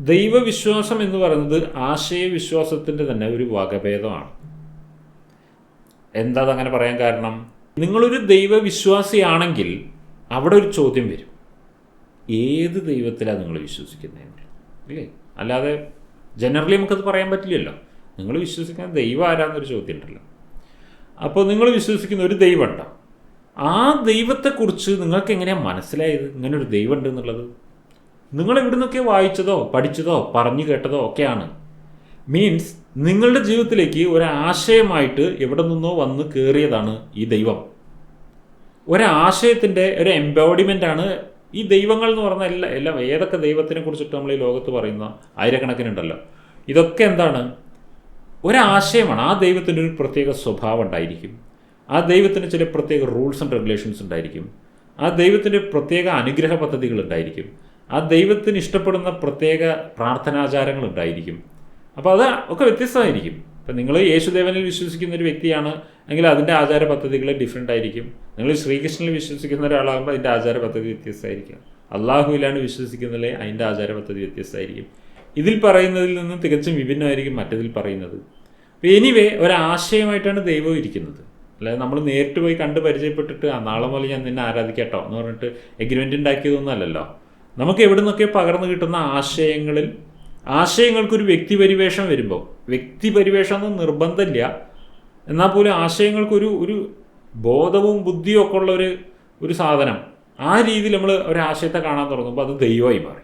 ദൈവവിശ്വാസം എന്ന് പറയുന്നത് ആശയവിശ്വാസത്തിന്റെ തന്നെ ഒരു വകഭേദമാണ്. എന്താ അതങ്ങനെ പറയാൻ കാരണം? നിങ്ങളൊരു ദൈവവിശ്വാസിയാണെങ്കിൽ അവിടെ ഒരു ചോദ്യം വരും. ഏത് ദൈവത്തിലാണ് നിങ്ങൾ വിശ്വസിക്കുന്നത് അല്ലേ? അല്ലാതെ ജനറലി നമുക്കത് പറയാൻ പറ്റില്ലല്ലോ. നിങ്ങൾ വിശ്വസിക്കുന്ന ദൈവം ആരാന്നൊരു ചോദ്യം ഉണ്ടല്ലോ അപ്പോൾ നിങ്ങൾ വിശ്വസിക്കുന്ന ഒരു ദൈവം ഉണ്ടോ ആ ദൈവത്തെക്കുറിച്ച് നിങ്ങൾക്ക് എങ്ങനെയാണ് മനസ്സിലായത്? ഇങ്ങനെ ഒരു ദൈവം ഉണ്ട് എന്നുള്ളത്? നിങ്ങൾ എവിടുന്നൊക്കെ വായിച്ചതോ പഠിച്ചതോ പറഞ്ഞു കേട്ടതോ ഒക്കെയാണ്. മീൻസ് നിങ്ങളുടെ ജീവിതത്തിലേക്ക് ഒരാശയമായിട്ട് എവിടെ നിന്നോ വന്ന് കയറിയതാണ് ഈ ദൈവം. ഒരാശയത്തിന്റെ ഒരു എംബോഡിമെന്റ് ആണ് ഈ ദൈവങ്ങൾ എന്ന് പറഞ്ഞ എല്ലാ എല്ലാ ഏതൊക്കെ ദൈവത്തിനെ കുറിച്ചിട്ട് നമ്മൾ ഈ ലോകത്ത് പറയുന്ന ആയിരക്കണക്കിനുണ്ടല്ലോ. ഇതൊക്കെ എന്താണ്? ഒരാശയമാണ് ആ ദൈവത്തിന്റെ ഒരു പ്രത്യേക സ്വഭാവം ഉണ്ടായിരിക്കും. ആ ദൈവത്തിന് ചില പ്രത്യേക റൂൾസ് ആൻഡ് റെഗുലേഷൻസ് ഉണ്ടായിരിക്കും. ആ ദൈവത്തിന്റെ പ്രത്യേക അനുഗ്രഹ പദ്ധതികൾ ഉണ്ടായിരിക്കും. ആ ദൈവത്തിന് ഇഷ്ടപ്പെടുന്ന പ്രത്യേക പ്രാർത്ഥനാചാരങ്ങൾ ഉണ്ടായിരിക്കും. അപ്പോൾ അത് ഒക്കെ വ്യത്യസ്തമായിരിക്കും. ഇപ്പം നിങ്ങൾ യേശുദേവനിൽ വിശ്വസിക്കുന്ന ഒരു വ്യക്തിയാണ് എങ്കിൽ അതിന്റെ ആചാര പദ്ധതികൾ ഡിഫറെന്റ് ആയിരിക്കും. നിങ്ങൾ ശ്രീകൃഷ്ണനിൽ വിശ്വസിക്കുന്ന ഒരാളാകുമ്പോൾ അതിന്റെ ആചാര പദ്ധതി വ്യത്യസ്തമായിരിക്കും. അള്ളാഹുവിലാണ് വിശ്വസിക്കുന്നതിലെ അതിന്റെ ആചാര പദ്ധതി വ്യത്യസ്തമായിരിക്കും. ഇതിൽ പറയുന്നതിൽ നിന്ന് തികച്ചും വിഭിന്നമായിരിക്കും മറ്റതിൽ പറയുന്നത്. അപ്പോൾ എനിവേ ഒരാശയമായിട്ടാണ് ദൈവം ഇരിക്കുന്നത്. അല്ലാതെ നമ്മൾ നേരിട്ട് പോയി കണ്ട് പരിചയപ്പെട്ടിട്ട് ആ നാളെ മുതൽ ഞാൻ നിന്നെ ആരാധിക്കട്ടോ എന്ന് പറഞ്ഞിട്ട് എഗ്രിമെന്റ് ഉണ്ടാക്കിയതൊന്നും അല്ലല്ലോ. നമുക്ക് എവിടെ നിന്നൊക്കെ പകർന്നു കിട്ടുന്ന ആശയങ്ങളിൽ ആശയങ്ങൾക്കൊരു വ്യക്തിപരിവേഷം വരുമ്പോൾ വ്യക്തിപരിവേഷം നിർബന്ധമില്ല എന്നാൽ പോലും ആശയങ്ങൾക്കൊരു ഒരു ബോധവും ബുദ്ധിയും ഒക്കെ ഉള്ള ഒരു ഒരു സാധനം. ആ രീതിയിൽ നമ്മൾ ഒരാശയത്തെ കാണാൻ തുടങ്ങുമ്പോൾ അത് ദൈവമായി മാറി.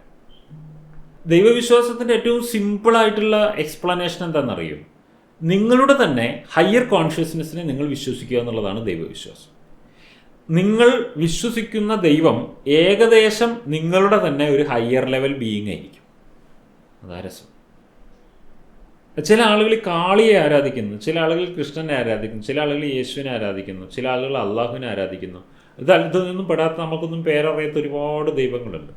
ദൈവവിശ്വാസത്തിന്റെ ഏറ്റവും സിമ്പിളായിട്ടുള്ള എക്സ്പ്ലനേഷൻ എന്താണെന്നറിയും? നിങ്ങളുടെ തന്നെ ഹയർ കോൺഷ്യസ്നെസ്സിനെ നിങ്ങൾ വിശ്വസിക്കുക എന്നുള്ളതാണ് ദൈവവിശ്വാസം. നിങ്ങൾ വിശ്വസിക്കുന്ന ദൈവം ഏകദേശം നിങ്ങളുടെ തന്നെ ഒരു ഹയർ ലെവൽ ബീയിങ് ആയിരിക്കും. അതാ രസം. ചില ആളുകൾ കാളിയെ ആരാധിക്കുന്നു ചില ആളുകൾ കൃഷ്ണനെ ആരാധിക്കുന്നു ചില ആളുകൾ യേശുവിനെ ആരാധിക്കുന്നു ചില ആളുകൾ അള്ളാഹുവിനെ ആരാധിക്കുന്നു. ഇത് നിന്നും പെടാത്ത നമുക്കൊന്നും പേരറിയാത്ത ഒരുപാട് ദൈവങ്ങളുണ്ട്.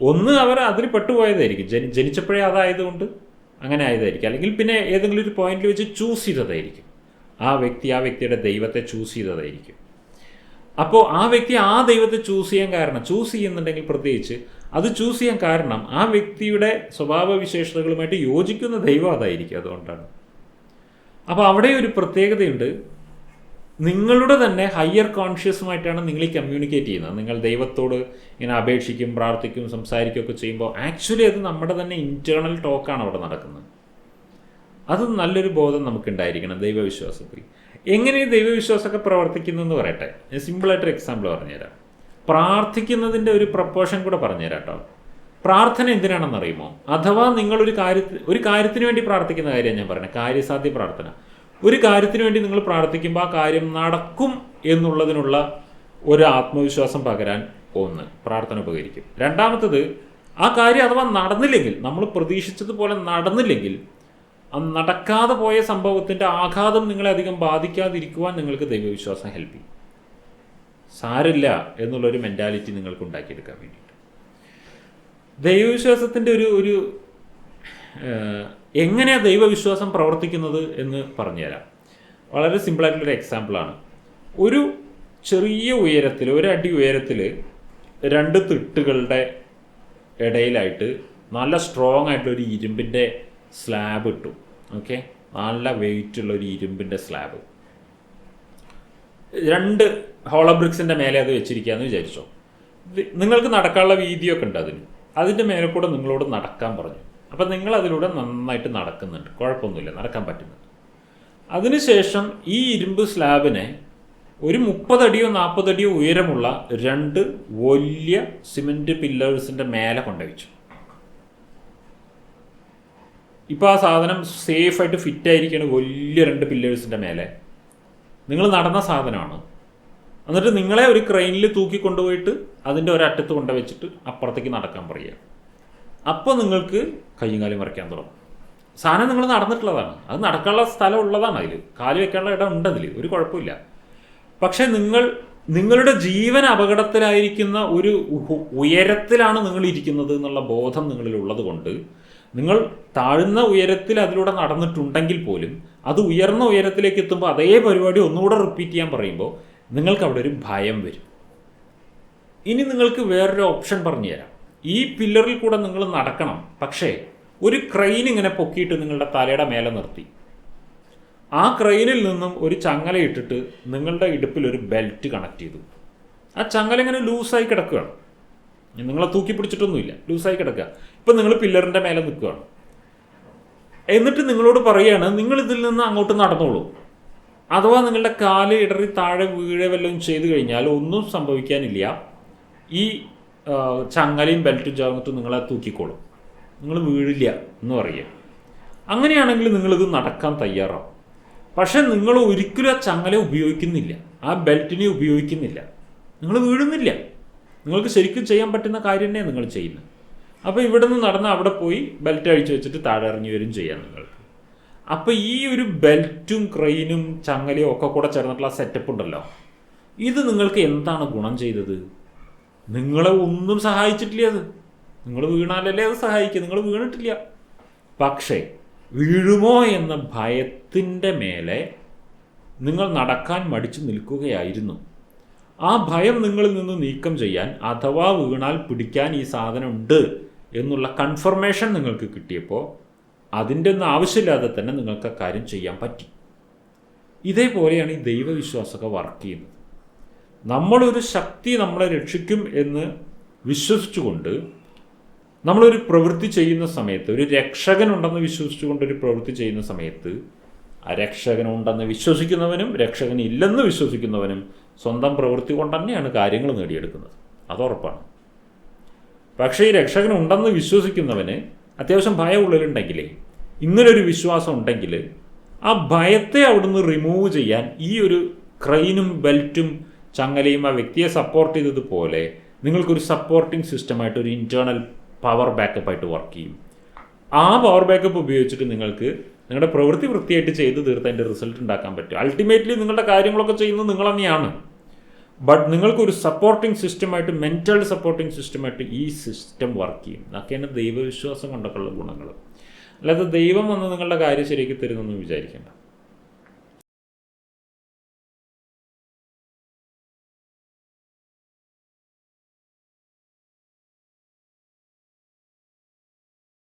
ഒന്ന് അവർ അതിൽ പെട്ടുപോയതായിരിക്കും. ജനി ജനിച്ചപ്പോഴേ അതായതുകൊണ്ട് അങ്ങനെ ആയതായിരിക്കും. അല്ലെങ്കിൽ പിന്നെ ഏതെങ്കിലും ഒരു പോയിന്റിൽ വെച്ച് ചൂസ് ചെയ്തതായിരിക്കും. ആ വ്യക്തി ആ വ്യക്തിയുടെ ദൈവത്തെ ചൂസ് ചെയ്തതായിരിക്കും. അപ്പോൾ ആ വ്യക്തി ആ ദൈവത്തെ ചൂസ് ചെയ്യാൻ കാരണം ചൂസ് ചെയ്യുന്നുണ്ടെങ്കിൽ പ്രത്യേകിച്ച് അത് ചൂസ് ചെയ്യാൻ കാരണം ആ വ്യക്തിയുടെ സ്വഭാവവിശേഷതകളുമായിട്ട് യോജിക്കുന്ന ദൈവം അതായിരിക്കും അതുകൊണ്ടാണ്. അപ്പോൾ അവിടെ ഒരു പ്രത്യേകതയുണ്ട്. നിങ്ങളുടെ തന്നെ ഹയർ കോൺഷ്യസുമായിട്ടാണ് നിങ്ങൾ ഈ കമ്മ്യൂണിക്കേറ്റ് ചെയ്യുന്നത്. നിങ്ങൾ ദൈവത്തോട് ഇങ്ങനെ അപേക്ഷിക്കും പ്രാർത്ഥിക്കും സംസാരിക്കുകയൊക്കെ ചെയ്യുമ്പോൾ ആക്ച്വലി അത് നമ്മുടെ തന്നെ ഇന്റേർണൽ ടോക്കാണ് അവിടെ നടക്കുന്നത്. അത് നല്ലൊരു ബോധം നമുക്കുണ്ടായിരിക്കണം ദൈവവിശ്വാസത്തിൽ. എങ്ങനെ ദൈവവിശ്വാസമൊക്കെ പ്രവർത്തിക്കുന്നു എന്ന് പറയട്ടെ? ഞാൻ സിമ്പിളായിട്ടൊരു എക്സാമ്പിൾ പറഞ്ഞുതരാം. പ്രാർത്ഥിക്കുന്നതിന്റെ ഒരു പ്രപ്പോഷൻ കൂടെ പറഞ്ഞുതരാം കേട്ടോ. പ്രാർത്ഥന എന്തിനാണെന്ന് അറിയുമോ അഥവാ ഒരു കാര്യത്തിൽ ഒരു കാര്യത്തിന് വേണ്ടി പ്രാർത്ഥിക്കുന്ന കാര്യം ഞാൻ പറയുന്നത്. കാര്യസാധ്യ പ്രാർത്ഥന. ഒരു കാര്യത്തിന് വേണ്ടി നിങ്ങൾ പ്രാർത്ഥിക്കുമ്പോൾ ആ കാര്യം നടക്കും എന്നുള്ളതിനുള്ള ഒരു ആത്മവിശ്വാസം പകരാൻ ഒന്ന് പ്രാർത്ഥന ഉപകരിക്കും. രണ്ടാമത്തത് ആ കാര്യം അഥവാ നടന്നില്ലെങ്കിൽ നമ്മൾ പ്രതീക്ഷിച്ചതുപോലെ നടന്നില്ലെങ്കിൽ നടക്കാതെ പോയ സംഭവത്തിന്റെ ആഘാതം നിങ്ങളെ അധികം ബാധിക്കാതിരിക്കുവാൻ നിങ്ങൾക്ക് ദൈവവിശ്വാസം ഹെൽപ്പ് ചെയ്യും. സാരില്ല എന്നുള്ളൊരു മെന്റാലിറ്റി നിങ്ങൾക്ക് ഉണ്ടാക്കിയെടുക്കാൻ വേണ്ടിയിട്ട്. ദൈവവിശ്വാസത്തിന്റെ ഒരു ഒരു എങ്ങനെയാണ് ദൈവവിശ്വാസം പ്രവർത്തിക്കുന്നത് എന്ന് പറഞ്ഞുതരാം. വളരെ സിമ്പിളായിട്ടുള്ളൊരു എക്സാമ്പിളാണ് ഒരു ചെറിയ ഉയരത്തിൽ ഒരടി ഉയരത്തിൽ രണ്ട് തിട്ടുകളുടെ ഇടയിലായിട്ട് നല്ല സ്ട്രോങ് ആയിട്ടുള്ള ഒരു ഇരുമ്പിന്റെ സ്ലാബ് ഇട്ടു. ഓക്കെ നല്ല വെയിറ്റ് ഉള്ള ഒരു ഇരുമ്പിന്റെ സ്ലാബ് രണ്ട് ഹോളോ ബ്രിക്സിന്റെ മേലെ അത് വെച്ചിരിക്കുകയെന്ന് വിചാരിച്ചോ? നിങ്ങൾക്ക് നടക്കാനുള്ള വീതിയൊക്കെ ഉണ്ട് അതിന്. അതിന്റെ മേലെ കൂടെ നിങ്ങളോട് നടക്കാൻ പറഞ്ഞു. അപ്പം നിങ്ങൾ അതിലൂടെ നന്നായിട്ട് നടക്കുന്നുണ്ട്. കുഴപ്പമൊന്നുമില്ല നടക്കാൻ പറ്റുന്നുണ്ട് അതിനുശേഷം ഈ ഇരുമ്പ് സ്ലാബിനെ ഒരു മുപ്പതടിയോ നാൽപ്പതടിയോ ഉയരമുള്ള രണ്ട് വലിയ സിമെന്റ് പില്ലേഴ്സിന്റെ മേലെ കൊണ്ടുവച്ചു. ഇപ്പോൾ ആ സാധനം സേഫായിട്ട് ഫിറ്റ് ആയിരിക്കുകയാണ് വലിയ രണ്ട് പില്ലേഴ്സിന്റെ മേലെ. നിങ്ങൾ നടന്ന സാധനമാണ്. എന്നിട്ട് നിങ്ങളെ ഒരു ക്രെയിനിൽ തൂക്കി കൊണ്ടുപോയിട്ട് അതിന്റെ ഒരറ്റത്ത് കൊണ്ടു വെച്ചിട്ട് അപ്പുറത്തേക്ക് നടക്കാൻ പറയുക. അപ്പോൾ നിങ്ങൾക്ക് കയ്യും കാലും മറിക്കാൻ തുടങ്ങും. സാധനം നിങ്ങൾ നടന്നിട്ടുള്ളതാണ്. അത് നടക്കാനുള്ള സ്ഥലം ഉള്ളതാണ് അതിൽ കാലി വെക്കാനുള്ള ഇടം ഉണ്ട് അതിൽ ഒരു കുഴപ്പമില്ല. പക്ഷേ നിങ്ങൾ നിങ്ങളുടെ ജീവൻ അപകടത്തിലായിരിക്കുന്ന ഒരു ഉയരത്തിലാണ് നിങ്ങൾ ഇരിക്കുന്നത് എന്നുള്ള ബോധം നിങ്ങളിൽ ഉള്ളത് കൊണ്ട് നിങ്ങൾ താഴ്ന്ന ഉയരത്തിൽ അതിലൂടെ നടന്നിട്ടുണ്ടെങ്കിൽ പോലും അത് ഉയർന്ന ഉയരത്തിലേക്ക് എത്തുമ്പോൾ അതേ പരിപാടി ഒന്നുകൂടെ റിപ്പീറ്റ് ചെയ്യാൻ പറയുമ്പോൾ നിങ്ങൾക്ക് അവിടെ ഒരു ഭയം വരും. ഇനി നിങ്ങൾക്ക് വേറൊരു ഓപ്ഷൻ പറഞ്ഞു തരാം. ഈ പില്ലറിൽ കൂടെ നിങ്ങൾ നടക്കണം. പക്ഷേ ഒരു ക്രെയിൻ ഇങ്ങനെ പൊക്കിയിട്ട് നിങ്ങളുടെ തലയുടെ മേലെ നിർത്തി. ആ ക്രെയിനിൽ നിന്നും ഒരു ചങ്ങല ഇട്ടിട്ട് നിങ്ങളുടെ ഇടുപ്പിൽ ഒരു ബെൽറ്റ് കണക്ട് ചെയ്തു. ആ ചങ്ങല ഇങ്ങനെ ലൂസായി കിടക്കുകയാണ്. നിങ്ങളെ തൂക്കി പിടിച്ചിട്ടൊന്നുമില്ല. ലൂസായി കിടക്കുക. ഇപ്പം നിങ്ങൾ പില്ലറിന്റെ മേലെ നിൽക്കുകയാണ്. എന്നിട്ട് നിങ്ങളോട് പറയുകയാണ് നിങ്ങൾ ഇതിൽ നിന്ന് അങ്ങോട്ട് നടന്നോളൂ. അഥവാ നിങ്ങളുടെ കാൽ ഇടറി താഴെ വീഴ വല്ലതും ചെയ്തു കഴിഞ്ഞാൽ ഒന്നും സംഭവിക്കാനില്ല. ഈ ചങ്ങലയും ബെൽറ്റും ചേർന്നിട്ട് നിങ്ങളെ തൂക്കിക്കോളും. നിങ്ങൾ വീഴില്ല എന്ന് പറയുക. അങ്ങനെയാണെങ്കിൽ നിങ്ങളിത് നടക്കാൻ തയ്യാറാവും. പക്ഷെ നിങ്ങൾ ഒരിക്കലും ആ ചങ്ങല ഉപയോഗിക്കുന്നില്ല. ആ ബെൽറ്റിനെ ഉപയോഗിക്കുന്നില്ല. നിങ്ങൾ വീഴുന്നില്ല. നിങ്ങൾക്ക് ശരിക്കും ചെയ്യാൻ പറ്റുന്ന കാര്യം തന്നെയാണ് നിങ്ങൾ ചെയ്യുന്നത്. അപ്പോൾ ഇവിടെ നിന്ന് നടന്ന് അവിടെ പോയി ബെൽറ്റ് അഴിച്ചു വെച്ചിട്ട് താഴെ ഇറങ്ങി വരും ചെയ്യാം നിങ്ങൾക്ക് അപ്പോൾ ഈ ഒരു ബെൽറ്റും ക്രെയിനും ചങ്ങലയും ഒക്കെ കൂടെ ചേർന്നിട്ടുള്ള സെറ്റപ്പ് ഉണ്ടല്ലോ. ഇത് നിങ്ങൾക്ക് എന്താണ് ഗുണം ചെയ്തത്? നിങ്ങളെ ഒന്നും സഹായിച്ചിട്ടില്ല അത്. നിങ്ങൾ വീണാലല്ലേ അത് സഹായിക്കുക നിങ്ങൾ വീണിട്ടില്ല. പക്ഷേ വീഴുമോ എന്ന ഭയത്തിന്റെ മേലെ നിങ്ങൾ നടക്കാൻ മടിച്ചു നിൽക്കുകയായിരുന്നു. ആ ഭയം നിങ്ങളിൽ നിന്ന് നീക്കം ചെയ്യാൻ അഥവാ വീണാൽ പിടിക്കാൻ ഈ സാധനം ഉണ്ട് എന്നുള്ള കൺഫർമേഷൻ നിങ്ങൾക്ക് കിട്ടിയപ്പോൾ അതിന്റെ ഒന്നും ആവശ്യമില്ലാതെ തന്നെ നിങ്ങൾക്ക് ആ കാര്യം ചെയ്യാൻ പറ്റി. ഇതേപോലെയാണ് ഈ ദൈവവിശ്വാസമൊക്കെ വർക്ക് ചെയ്യുന്നത്. നമ്മളൊരു ശക്തി നമ്മളെ രക്ഷിക്കും എന്ന് വിശ്വസിച്ചുകൊണ്ട് നമ്മളൊരു പ്രവൃത്തി ചെയ്യുന്ന സമയത്ത് ഒരു രക്ഷകനുണ്ടെന്ന് വിശ്വസിച്ചുകൊണ്ട് ഒരു പ്രവൃത്തി ചെയ്യുന്ന സമയത്ത് ആ രക്ഷകനുണ്ടെന്ന് വിശ്വസിക്കുന്നവനും രക്ഷകൻ ഇല്ലെന്ന് വിശ്വസിക്കുന്നവനും സ്വന്തം പ്രവൃത്തി കൊണ്ട് തന്നെയാണ് കാര്യങ്ങൾ നേടിയെടുക്കുന്നത്. അത് ഉറപ്പാണ്. പക്ഷേ ഈ രക്ഷകൻ ഉണ്ടെന്ന് വിശ്വസിക്കുന്നവന് അത്യാവശ്യം ഭയം ഉള്ളിലുണ്ടെങ്കിലേ ഇങ്ങനൊരു വിശ്വാസം ഉണ്ടെങ്കിൽ ആ ഭയത്തെ അവിടുന്ന് റിമൂവ് ചെയ്യാൻ ഈ ഒരു ക്രെയിനും ബെൽറ്റും ചങ്ങലയും ആ വ്യക്തിയെ സപ്പോർട്ട് ചെയ്തതുപോലെ നിങ്ങൾക്കൊരു സപ്പോർട്ടിംഗ് സിസ്റ്റമായിട്ട് ഒരു ഇന്റേർണൽ പവർ ബാക്കപ്പ് ആയിട്ട് വർക്ക് ചെയ്യും. ആ പവർ ബാക്കപ്പ് ഉപയോഗിച്ചിട്ട് നിങ്ങൾക്ക് നിങ്ങളുടെ പ്രവൃത്തി വൃത്തിയായിട്ട് ചെയ്ത് തീർത്ത് അതിന്റെ റിസൾട്ട് ഉണ്ടാക്കാൻ പറ്റും. അൾട്ടിമേറ്റ്ലി നിങ്ങളുടെ കാര്യങ്ങളൊക്കെ ചെയ്യുന്നത് നിങ്ങൾ തന്നെയാണ്. ബട്ട് നിങ്ങൾക്കൊരു സപ്പോർട്ടിംഗ് സിസ്റ്റമായിട്ട് മെന്റൽ സപ്പോർട്ടിംഗ് സിസ്റ്റമായിട്ട് ഈ സിസ്റ്റം വർക്ക് ചെയ്യും. അതൊക്കെയാണ് ദൈവവിശ്വാസം കൊണ്ടൊക്കെയുള്ള ഗുണങ്ങൾ അല്ലാതെ ദൈവം വന്ന് നിങ്ങളുടെ കാര്യം ശരിയാക്കി തരുന്നൊന്നും വിചാരിക്കേണ്ട.